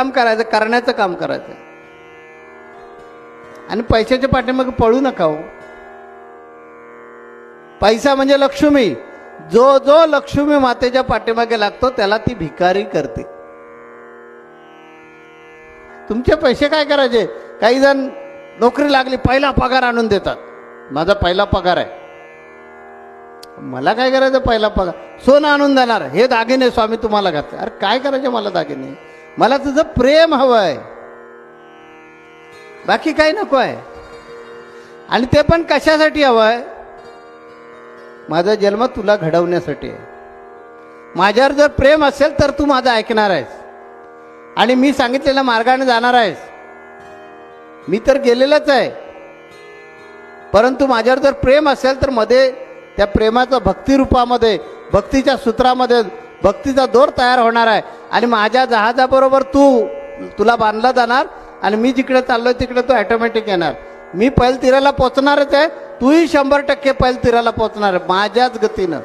काम करायचं करण्याचं काम करायचं. आणि पैशाच्या पाठीमागे पळू नका हो. पैसा म्हणजे लक्ष्मी. जो जो लक्ष्मी मातेच्या पाठीमागे लागतो त्याला ती भिकारी करते. तुमचे पैसे काय करायचे? काही जण नोकरी लागली पहिला पगार आणून देतात. माझा पहिला पगार आहे. मला काय करायचं? पहिला पगार. सोनं आणून देणार. हे दागिने स्वामी तुम्हाला घातले. अरे काय करायचे मला दागिने? मला तुझं प्रेम हवं आहे बाकी काही नको आहे. आणि ते पण कशासाठी हवं आहे माझा जन्म तुला घडवण्यासाठी आहे. माझ्यावर जर प्रेम असेल तर तू माझं ऐकणार आहेस. आणि मी सांगितलेल्या मार्गाने जाणार आहेस. मी तर गेलेलंच आहे. परंतु माझ्यावर जर प्रेम असेल तर मध्ये त्या प्रेमाचा भक्तिरूपामध्ये भक्तीच्या सूत्रामध्ये भक्तीचा दोर तयार होणार आहे. आणि माझ्या जहाजाबरोबर तू तुला बांधला जाणार आणि मी जिकडे चाललोय तिकडे तू ॲटोमॅटिक येणार. मी पैल तीराला पोचणारच आहे तूही शंभर टक्के पैल तीराला पोचणार आहे माझ्याच गतीनं.